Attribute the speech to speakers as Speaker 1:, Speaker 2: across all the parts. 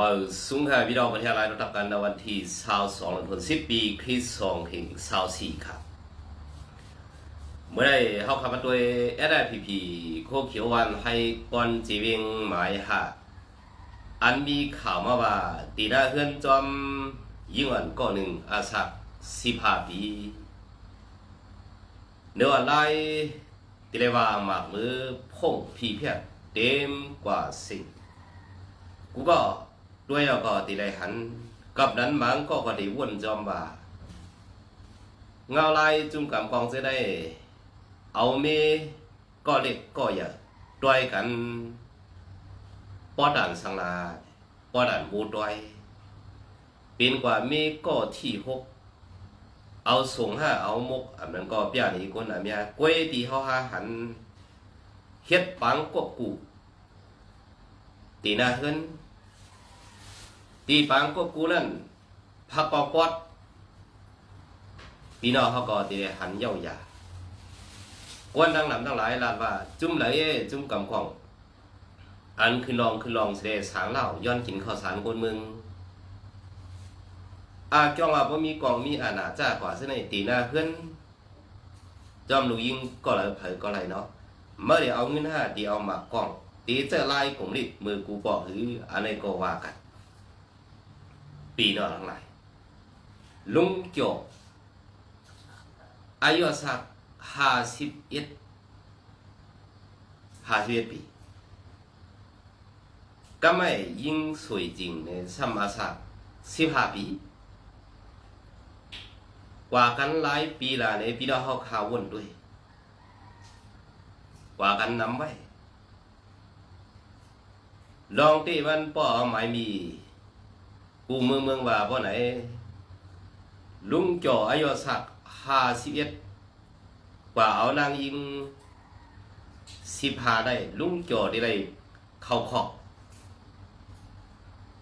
Speaker 1: มาสูงค่ะพี่น้องประเทศไทยเราทับกันในวันที่22เดือน10ปีคริสต์2024ครับ เมื่อได้เข้าคำมาตัว SIPP โคเขียววันให้ก่อนจีวิงหมายหาอันมีข่าวมาว่าตีหน้าเฮือนจอมยิ่งวันก็หนึ่งอาสัก15ปีเนื้ออะไรตีเลว่าหมากมือพงพีเพียเต็มกว่าสิ่งกูก็ ด้วยแล้วก็ตีได้หันกับนั้นมังก็ก็ได้วนจอมว่าเงาลายจุ่มกำกองจะได้ เอาเมก็เล็กก็ใหญ่ด้วยกันป้อด่านสังลาป้อด่านบูด้วยเป็นกว่าเมก็ที่หกเอาส่งห้าเอามกอันนั้นก็เปียนี่คนอันเมียกล้วยตีเขาหาหันเฮ็ดปังกบกูตีหน้าเฮิน ตีปังกบกูนั่นพักกอกอดพี่น้องเขาก็ตีหันเย้ายา quan đang làm đang lại là và chúng lấy chúng cầm khoảng anh คือลองคือลองเสดสางเหล่าย้อนกินข้าวสารคนมืองอาจ้องว่าบ่มีกองมีอาณาจ้ากว่าเสนตีหน้าเพื่อนจอมลูกยิงก็เลยเผยก็เลยเนาะเมื่อเดี๋ยวเอาเงินห้าเดี๋ยวเอามากองตีเจอไล่ผมดิมือกูบอกหรืออะไรก็ว่ากัน ปีนอทั้งหลลุงโจกอายุสักห้าสิบเอ็ดห้าสิบเอ็ดปี ก็ไม่ยิ่งสวยจริงในสมัยสักสิบห้าปี กว่ากันหลายปีละในปีเราเขาขาวนด้วย กว่ากันนำไว้ลองที่มันป้อหมายมี กูเมืองเมืองว่าบ่ไหน ลุงจ่ออายุสักห้าสิบเอ็ดกว่าเอานางยิงสิบหาได้ ลุงโจอได้ไรเข้าขอบ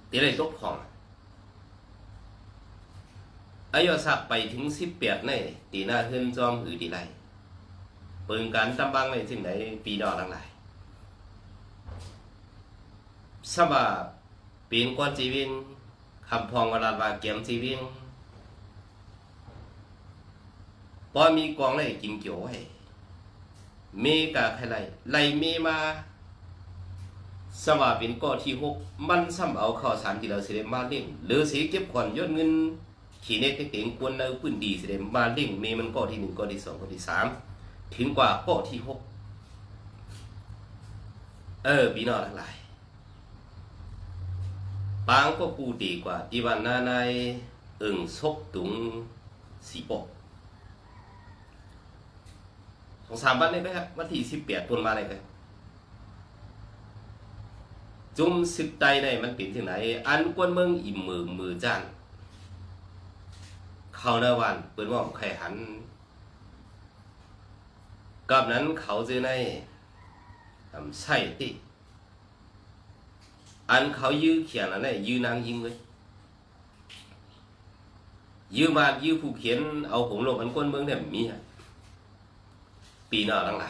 Speaker 1: ได้ไรตกของอายุสักไปถึงสิบแปดในตีหน้าเฮือนจอมอือดีไรเปิงการตำบังในถึงไหนปีดอกทั้งหลายสบาเปลี่ยนก้อนจีวิง คำพองวลาว่าเกียมจีวิงพอมีกองเลยกินเกี่ยวไว้มีกาใครไรไล่มีมาสว่าเป็นก้อที่หกมันซ้ำเอาข้าวสารที่เราเสด็มาเล่งหรือเสียเก็บขวัญยอดเงิน ขี่เน็ตเต็งควรเอาพื้นดีเสด็มาเล่งมีมันก้อที่หนึ่งก้อที่สองก้อที่สามถึงกว่าก้อที่หกเออพี่น้องทั้งหลาย ปางก็กูดีกว่าที่วันนาในอึ่งซกตุงสีปกสองสามวันนี้ไปครับวันที่สิบแปดตุนมาเลยครับจุ่มสึกใจในมันเป็นที่ไหน อันกวนเมืองอิ่มมือมือจ้านเขาในวันเปิดว่าไข่หันกับนั้นเขาจะในทำใส่ติ อันเขายื้อเขียนอันนี้ยื้อนางยิงเลยยื้อมายื้อผู้เขียนเอาผมลงอันกวนเมืองเนี่ยมีฮะปีหน้าทั้งหล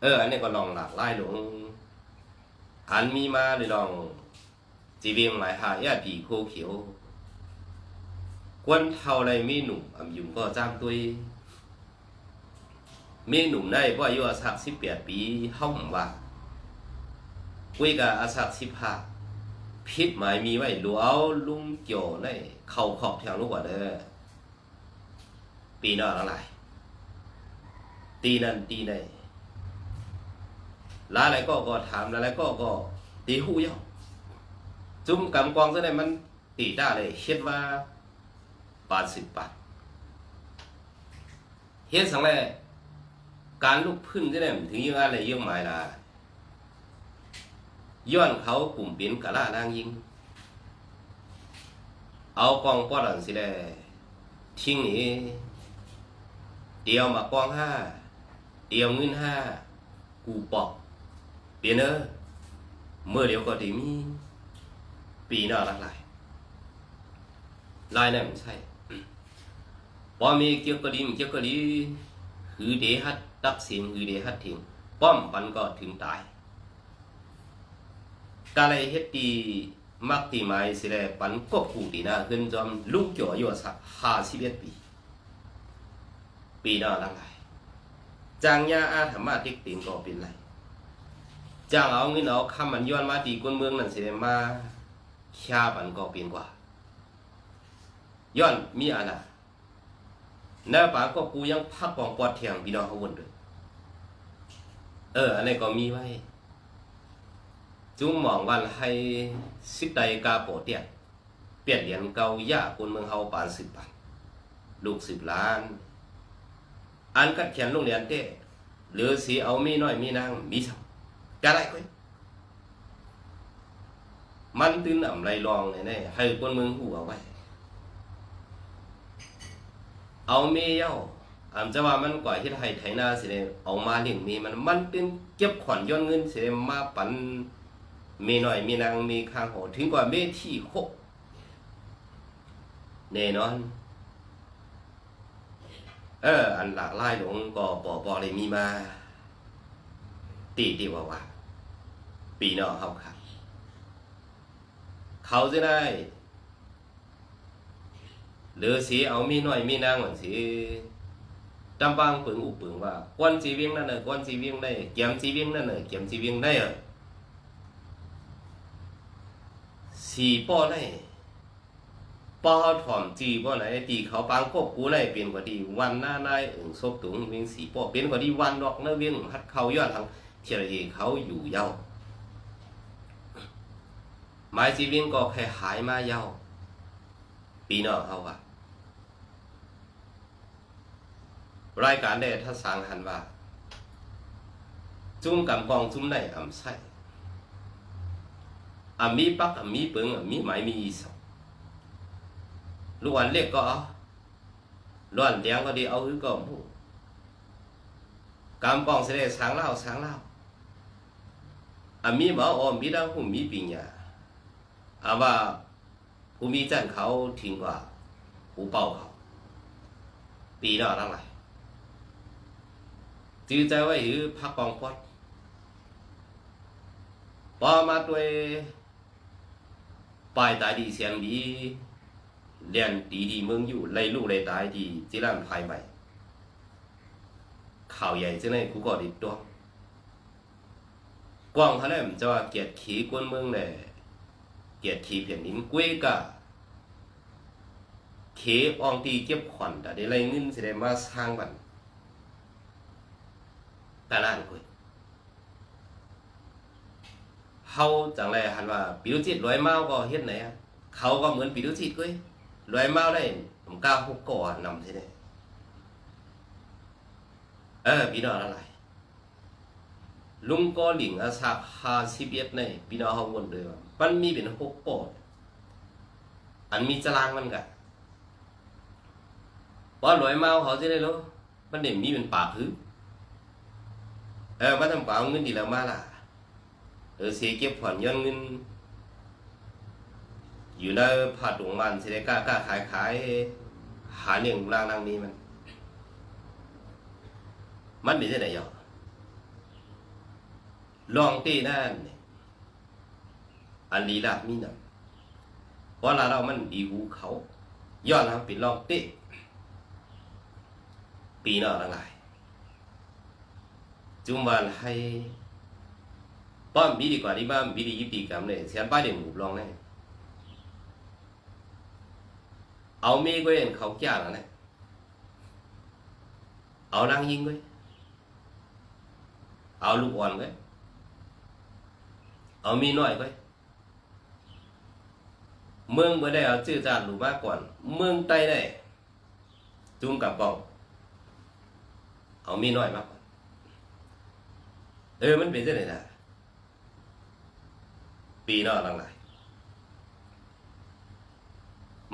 Speaker 1: เออ อันนี้ก็ลองหลากไล่หลงอันมีมาเลยลองจีเวียงหลายหายาผีโคเขียวควนเท่าไรมีหนุ่มอำยุงก็จ้างตัวมีหนุ่มได้เพราะอายุสักสิบแปดปีห้องว่า คุยกับอาสักสิบห้าพิษหมายมีไว้หลวเอาลุงเกี่ยวในเข่าขอบแถวลูกว่าเด้อปีน้าทั้งหลายตีนั่นตีในลาอะไรก็ก็ถามลาอะไรก็ก็ตีหูย่อจุ่มกำกองซะได้มันตีได้เลยเฮ็ดว่าปาดสิบบาทเฮ็ดสังแรการลุกพื้นซะได้ถึงยังอะไรยังหมายล่ะ ย้อนเขากลุ่มเปลี่ยนกะลานางยิง เอากองป้อนสิแลทิ้งนี่เดียวมากองห้าเดียวเงินห้ากูปอกเปลี่ยนเนอเมื่อเดียวก็ดีมี ปีหน้าหลากหลายลายนั่นไม่ใช่พอมีเกี่ยวกับดีมเกี่ยวกับดีหือเดฮัดตักเสียงหือเดฮัดทิ้งป้อมปันก็ถึงตาย กาเลยเฮ็ดดีมักตีไม้สิได้ปันกบกูตีหน้าขึ้นจอมลูกจ่ออยู่สักห้าสิบเอ็ดปี ปีหน้าลังไรจางยาอาธรรมะติ๊กติงก็เป็นไรจางเอาเงินเอาคำมันย้อนมาตีคนเมืองนั่นสิได้มาชาปันก็เป็นกว่า ย้อนมีอันน่ะหน้าป่าก็กูยังพักกองปอดเทียงพี่น้องเขาวนเลยเอออันนี้ก็มีไว้ จุ้มมองวันให้สิบใดกาโปเตียนเปลี่ยนเหรียญเกาย่าคนเมืองเฮาปานสิบปันลูกสิบล้าน อันกัดเขียนโรงเหรียนเต้หรือสีเอามีน้อยมีนางมีสองกะไรก็มันตื่นอ่ำไรลองเนี่ย ให้คนเมืองหูเอาไว้ เอาเมีเย้าอำจะว่ามันก่อยที่ไทยไถนาสิได้เอามาเลี้ยงมีมันมันเป็นเก็บขวัญย้อนเงินสิได้มาปัน มีหน่อยมีนางมีข้างหอถึงกว่าเมที่หกแน่นอน เออ อันหลากหลายหลงก็ปอปอเลยมีมา ตีตีว่าว่าปีนอเขาครับ เขาจะได้หรือสีเอามีหน้อยมีนางเหมือนสีจำบางปึงอุปึงว่าก้อนสีเวียงนั่นเนอะก้อนสีเวียงได้เกียมสีเวียงนั่นเนอะเกียมสีเวียงได้เออ สีป้อได้ป้อถ่อมจีป้อไหนตีเขาปางควบกูได้เป็นกว่าดีวันหน้านายอึ่งซบตุงเวียงสีป้อเป็นกว่าดีวันดอกเนื้อเวียงฮัดเขายอดทางเทียเอเขาอยู่เยาไม้สีเวียงก็แค่หายมาเยาปีนอเขาว่ารายการได้ถ้าสร้างหันว่าจุ้มกำกองจุ้มได้อำใส่ อามีปักอามีเปิงอามีไหมมีอีสองลูกวันเล็กก็ล้วนเลี้ยงก็ดีเอาหือก็หมูกำกองเสด็จสางเล่าสางเล่าอามีหมอออมมีดังหุ่มมีปิญญาอาว่าผู้มีจันเขาทิ้งกว่าผู้เป่าเขาปีนอกทั้งหลายจือใจไว้หือพักกองพอดพอมาด้วย ปลายตายดีเสียงดีเรียนดีดีเมืองอยู่ไล่ลูกไล่ตายดีจิรันภายใหม่ข่าวใหญ่จะได้กูก็ดิบตัวกว้างเท่านั้นจะว่าเกียรติขีกวนเมืองเนี่ยเกียรติขีเพียงนิ้นกุ้ยกะเขอองตีเก็บขวัญแต่ได้ไรเงินแสิได้มาสร้างบันตลานคุย เฮาจังไรหันว่าปิรุจิตรวยเมาก็เฮ็ดไหนอะเขาก็เหมือนปิรุจิตกุยรวยเมาได้ผมกล้าพกก่อนำที่นี่เออพี่น้องอะไรลุงก็หลิงอาสาฮาสิบเอ็ดในพี่น้องเฮาวนเลยว่ามันมีเป็นหกปอดอันมีจรางมันกะว่ารวยเมาเขาจะได้รู้มันเด่นมีเป็นปากหือเออมาทำปล่าเงินดีแล้วมาล่ะ เออสีเก็บผ่อนย้อนเงิน อยู่ในผาดหลวงมันสิได้กล้ากล้าขายขายหาเลี้ยงร่างนางนี้มัน มันเป็นที่ไหนยอลองตีนั่นอันลีลามีนำเพราะเราเรามันดีหูเขาย้อนครับปิดลองตีปีนอกละไงจุมวันให้ ป้อมบีดีกว่าที่บ้านบีดียิบดีกรรมเลยเสียป้ายเด่นหมูลองเลยเอาเมีก็เห็นเขาแก่แล้วเนี่ยเอานางยิงไว้เอาลูกอ่อนไว้เอามีน้อยไว้เมืองเมื่อได้เอาชื่อจานหลูมากก่อน เมืองใต้ได้จุ่มกับกอง เอามีน้อยมากเออมันเป็นจังได๋ล่ะ ปีนอลังไหล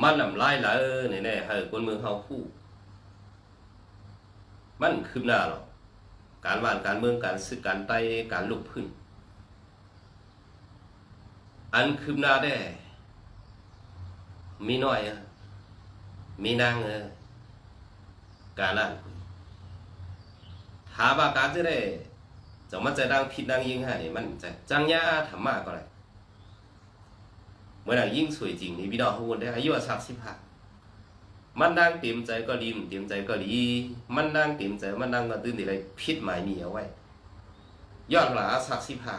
Speaker 1: มันนำลายละเออแน่ๆให้คนเมืองเฮาผู้มันคืบหน้าหรอกการบ้านการเมืองการศึกการไต่การลุกพื้น อันคืบหน้าได้ มีน้อยอะมีนางเออการนั่นถามว่าการจะได้จะมันจะดังผิดดังยิงฮะนี่มันจะจังยาธรรมะก็เลย เมื่อไหร่ยิ่งสวยจริงนี่พี่น้องทุกคนได้อายุสักสิบห้ามันนั่งเต็มใจก็ดีมเต็มใจก็ดี มันนั่งเต็มใจมันนั่งก็ตื่นแต่ไรพิษหมายมีเอาไว้ ยอนหลาสักสิบห้า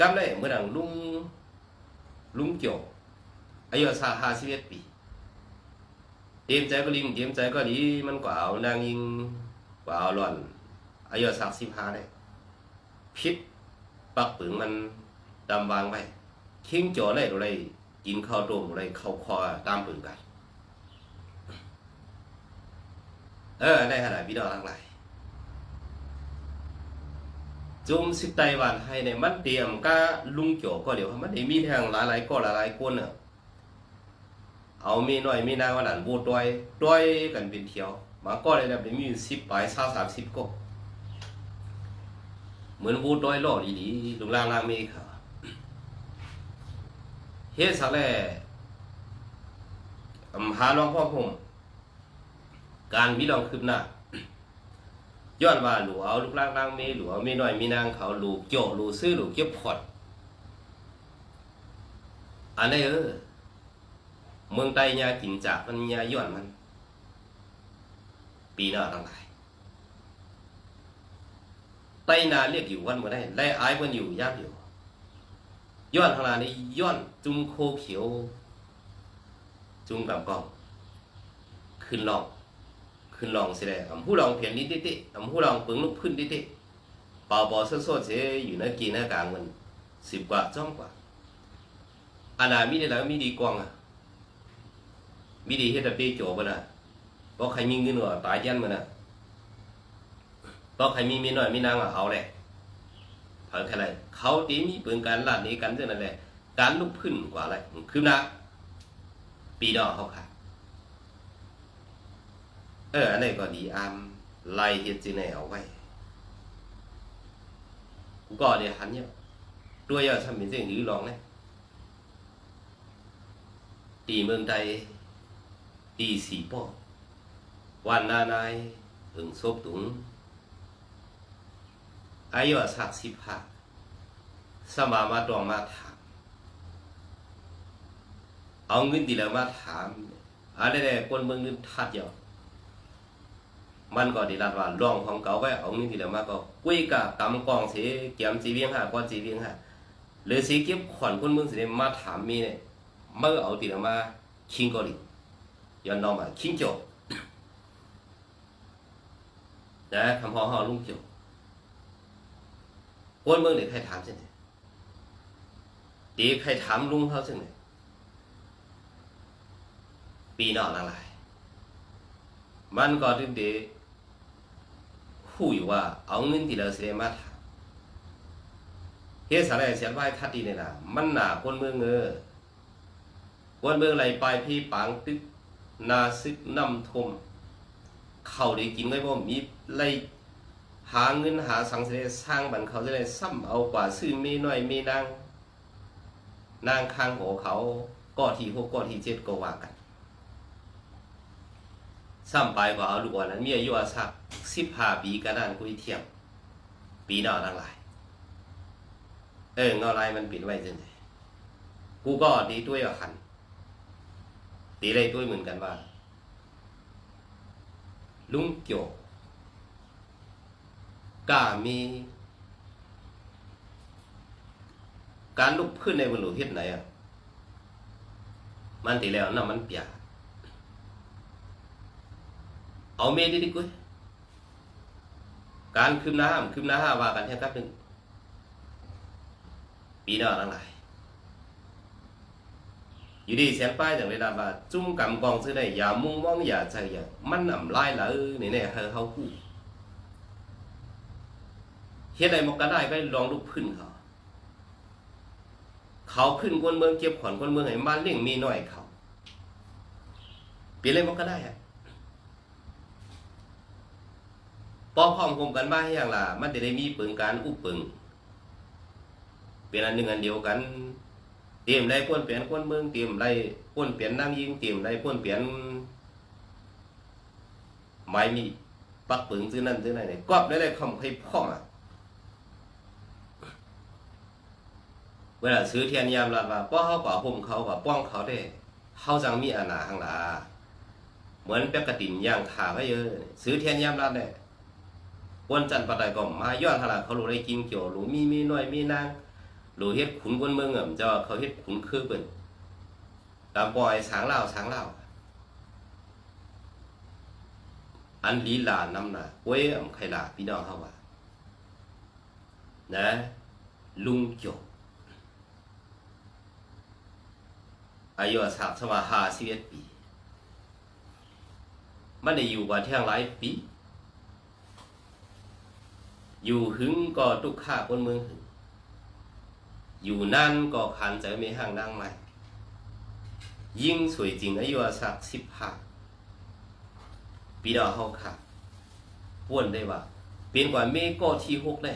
Speaker 1: กำได้เมื่อไหร่ลุงลุงเกี่ยวอายุสักห้าสิบเอ็ดปีเตรียมใจก็ดีเตรียมใจก็ดีมันก็เอานางยิงก็เอาหล่อนอายุสักสิบห้าได้พิษปักปึงมันดำวางไว้ ทิ้งจอได้อะไรกินข้าวต้มอะไรข้าวคอตามปึงกันเออได้ขนาดพี่น้องทั้งหลายจุมสิไตวันให้เนี่ยมันเตรียมก็ลุงโจก็เดี๋ยวมันได้มีทางหลายๆก็หลายๆคนเน่ะเอามีหน่อยมีนางวันนั้นบูดอยด้อยกันเป็นเที่ยว มาก็เลยนะเป็นมีสิบปลายสามสามสิบก็เหมือนบูดอยล่อดีๆลุงล่างล่างมีค่ะ เฮ็ดสักแล่อำหาน้องพ่อผมการวิลองคืบหน้าย้อนว่าหลูเอาลูกล่างล่างมีหลูเอามีหน่อยมีนางเขาหลูเกี่ยวหลูซื้อหลูเก็บพอดอันนี้เออเมืองใต้ยากินจากมันยาย้อนมัน ปีหน้าทั้งหลายใต้นาเรียกอยู่วันเมื่อได้ไล่อายมันอยู่ยากอยู่ ย้อนทางลานี่ย้อนจุงโคเขียว จุงกับกองขึ้นลองขึ้นลองสิได้อำผู้ลองเพียนนิดติอำผู้ลองเปิงลุกขึ้นติติเป่าบอสดๆเสอยู่ในกีหน้ากลางมันสิบกว่าจ้อมกว่าอันนามีได้แล้วมีดีกว่างอะมีดีเฮ็ดแต่ปีโจบ่น่ะบ่ใครมีเงินก็ตายยันมันน่ะบ่ใครมีมีน้อยมีนางก็เอาแหละ เพิ่นแค่ไรเขาตีมีปืนการลาดนี้กันจังนั้นแหละการลุกขึ้นกว่าอะไรคือนะปีดอเขาค่ะเอออันนี้ก็ดีอามไล่เฮ็ดจิไหนเอาไว้กูก็เดี๋ยวหันเนี่ยด้วยอะทำเป็นเสียงหรือลองเนี่ยตีเมืองไทยตีสีป้อวันนานายถึงซบตุง อายุสักสิบห้าสมามาตองมาถาม เอาเงินดีแล้วมาถามอะไรเนี่ยคนเมืองนึกทัดเดียมันก็ดีลัดว่าลองของเก่าก็เอาเงินดีแล้วมาก็กุ้ยกะบกำกองสีเกียมสีเวียงห้าก้อนสีเวียงห้าหรือสีเก็บขวัญคนเมืองสิเนี่ยมาถามมีเนี่ยเมื่อเอาดีแล้วมาคิงก็ดีย้อนนองมาคิงจบนะคำพอห่อลุงจบ thế này, ปีนอนั่งไรมันก็ถึงเดหูอยู่ว่าเอาเงินที่เราเสียมาถามเฮ็ดสารเสียไว้ทัดดีเนี่ยนะมันหนาคนเมืองเออคนเมืองไรไปพี่ปังตึกนาซึกน้ำทม เข่าได้กินไว้บ่มีไร หาเงินหาสังเสริสร้างบันเขาจะได้ซ้ำเอากว่าซื้อมีน้อยมีนางนางข้างหัวเขาก็ที่หกก็ที่เจ็ดก็ว่ากันซ้ำไปกว่าเอาลูกวันนั้นมีอายุอาสักสิบห้าปีกันนั่นกุยเทียม ปีน้าทั้งหลาย เออเงาลายมันปิดไว้จังไงกูก็ดีด้วยอะคันตีเลยด้วยเหมือนกันว่า ลุงเกี่ยว ก้ามี การลุกขึ้นในบรรลุเฮ็ดไหนอะมันตีแล้วน่ะมันเปียกเอาเมดิดิกุ้ยการคืมน้ำคืมน้ำว่ากันแค่ครับหนึ่งปีน้าทั้งหลายอยู่ดีเสียงป้ายจากเวลาว่าจุ้มกำกองซื้อได้อย่ามุ่งมองอย่าใจอย่ามันอ่ำลายละเออนี่เนี่ยเฮาเขาคู่ เฮ็ดใดมกก็ได้ก็ลองลุกขึ้นเขาเขาขึ้นคนเมืองเก็บขวัญคนเมืองให้มาเลี้ยงมีน้อยเขาเปลี่ยนเลยมกก็ได้อะปอพร้อมคมกันบ้าให้อย่างล่ะ มันจะได้มีปึงการอุปปึงเป็นอันหนึ่งอันเดียวกัน เตรียมได้พ้นเปลี่ยนคนเมืองเตรียมได้พ้นเปลี่ยนน้ำยิงเตรียมได้พ้นเปลี่ยนไม้มีปักปึงซื้อนั่นซื้อนั่นเนี่ยกอบได้เลยคำให้พ่อมอะ วลาซื้อเทียนยามรัดว่าป้อเขากว่าห่มเขากว่าป้องเขาได้เขาจังมีอาณาข้างหลาเหมือนเป็กกระตินย่างขาไว้เยอะซื้อเทียนยามรัดเนี่ยวันจันทร์ปะไดก็มาย้อนหลาเขารู้ได้กินเกี่ยวรู้มีมีน้อยมีนางรู้เฮ็ดขุนคนเมืองอ่มจะว่าเขาเฮ็ดขุนคือเปิ้นตามปล่อยสางเล่าสางเล่าอันลีลานำหน่ะเว้ยอำไข่ลาพี่น้องเฮาว่านะลุงเกี่ยว อายุสักสมาห้าสิบเอ็ดปีมันได้อยู่กว่าเที่ยงหลายปีอยู่หึงก็ทุกข้าคนเมืองหึงอยู่นั่นก็ขันใจไม่ห่างนั่งใหม่ ยิ่งสวยจริงอายุสักสิบห้าปีดาวเฮาค่ะป้วนได้ว่าเป็นกว่าเมก็ที่หกได้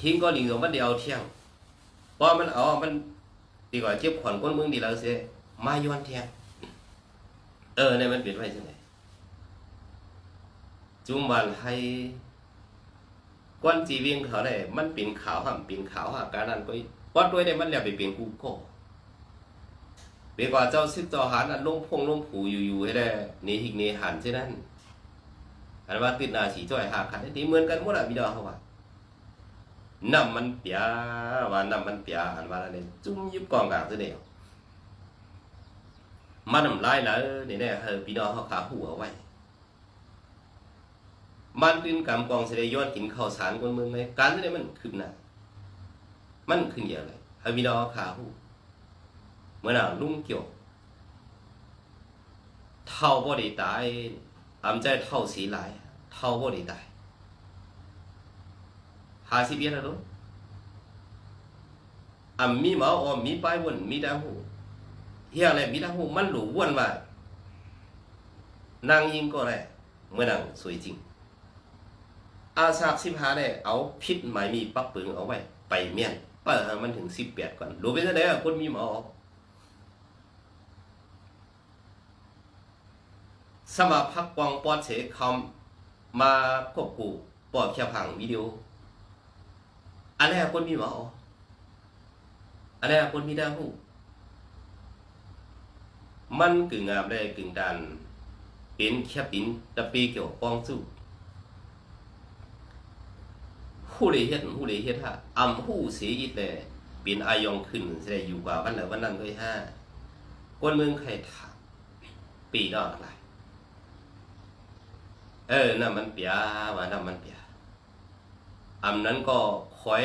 Speaker 1: คิงก็หลิงกับมันเดียวเที่ยงเพราะมันเอามัน ดีกว่าเจ็บขวัญก้นเมืองดีแล้วเสียมาย้อนเทียงเออเนี่ยมันเปลี่ยนไปจังไงจุมวันให้ก้อนจีวียงเขาได้มันเป็นขาวห่ำเป็นขาวหาการนั้นก็วัดด้วยได้มันแล้วไปเป็นกูโก้เบียกว่าเจ้าซึกเจ้าหารอันลงพงลงผูอยู่ๆให้ได้หนี่หิกหนี่หันเช่นนั้นอันว่าติดหนาสีจ้อยหาขันได้เหมือนกันหมดอะพี่ดาวเขาว่า น้ำมันเปียว่าน้ำมันเปียอันว่าอะไรจุ่มยุบกองกลางตัวเดียวมันน้ำลายแล้วนี่แน่เฮอพี่น้องเขาขาหัวไว้มันตื่นกำกองเสด็จยอนกินข้าวสารคนเมืองเลยการที่ได้มันขึ้นน่ะมันขึ้นเยอะเลยเฮอพี่น้องขาหูเมื่อน่ะลุงเกี่ยวเท่าบ่ได้ตายอำใจเท่าสีหลายเท่าบ่ได้ตาย ห้าสิบเอ็ดแล้วอะมีหมาอ๋อมีป้ายวนมีดาวหูเฮียอะไรมีดาวหูมันหลูวนว่านางยิงก็ได้เมื่อนางสวยจริงอาสาสิบห้าได้เอาพิษหมายมีปักปึงเอาไว้ ไปเมียนเปิดมันถึงสิบแปดก่อนรู้เป็นจังไดอะคนมีหมาอ๋อสมาพักกวางปอดเสคำมาควบกูปอดแค่ผังวิดีโอ อันแรกคนมีหมออันแรกคนมีดาวหูมันกึ่งงามได้กึ่งดันเป็นแค่ปินตะปีเกี่ยวปองสู้ผู้ใดเฮ็ดผู้ใดเฮ็ดฮะอำผู้เสียอีกแต่เป็นอายองขึ้นแสดงอยู่กว่าวันละวันนั้นด้วยห้าคนเมืองใครถามปีนอกอะไรเออน่ะมันเปียว่าน่ะมันเปียอำนั้นก็ คอย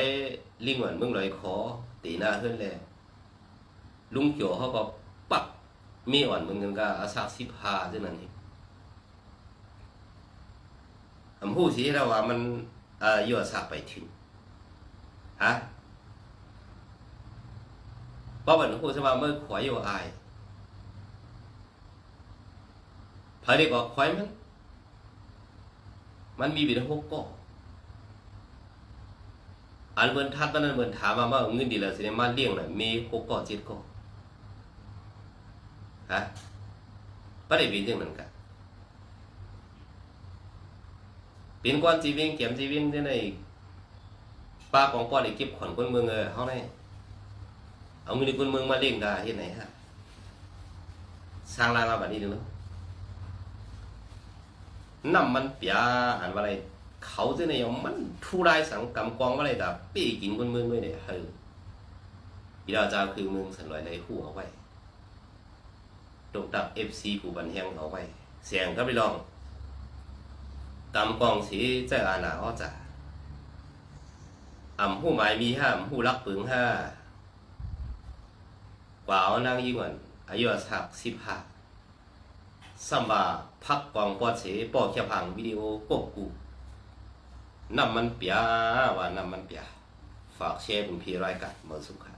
Speaker 1: ลิงหวนเมืองลอยขอตีหน้าขึ้นเลยลุงเกี่ยวเขาก็ปักมีอ่อนเมืองกันก็อาศักสิพาเท่านั้นเองอำพูดสิเราว่ามันเอ่อยอดสักไปถึงฮะเพราะวันพูดสว่าเมื่อขวายอยู่อายพอดีก็ขวายมัน มันมีบิดหกก็ อันเบิ่นทัดตอนนั้นเบิ่นถามมาว่าเงินดีแล้วสิได้มาเลี้ยงน่ะมีหกก้อเจ็ดก้อฮะบ่ได้เป็นจังนั้นกะเป็นก่อนสิวียงเก็มสิเวียงจังได๋ป้าของป้อได้เก็บขวัญคนเมืองเออเฮาได้เอาเงินคนเมืองมาเลี้ยงกะเฮ็ดไหนฮะสร้างรายมาบัดนี้เด้อน้ำมันเปียอันว่าอะไร เขาจะเนี่ยมันทุรายสังกำกองว่าอะไรแต่ปีกินคนเมืองไม่ได้เฮอพี่ดาวเจ้าคือเมืองสันลอยในหัวเอาไว้ตกดับเอฟซีผู้บันแหงเอาไว้ เสียงก็ไปลองกำกองสีใจอาณาอ้อจ่าอ่ำผู้หมายมีห้ามผู้รักปึงห้ากว่าเอานางยิ่งวันอายุสักสิบห้าสัมบาพักกองปอดเสปอแค่พังวิดีโอกบกู น้ำมันเปียว่าน้ำมันเปียฝากแชร์เป็นพี่รายการเมื่อสุขค่ะ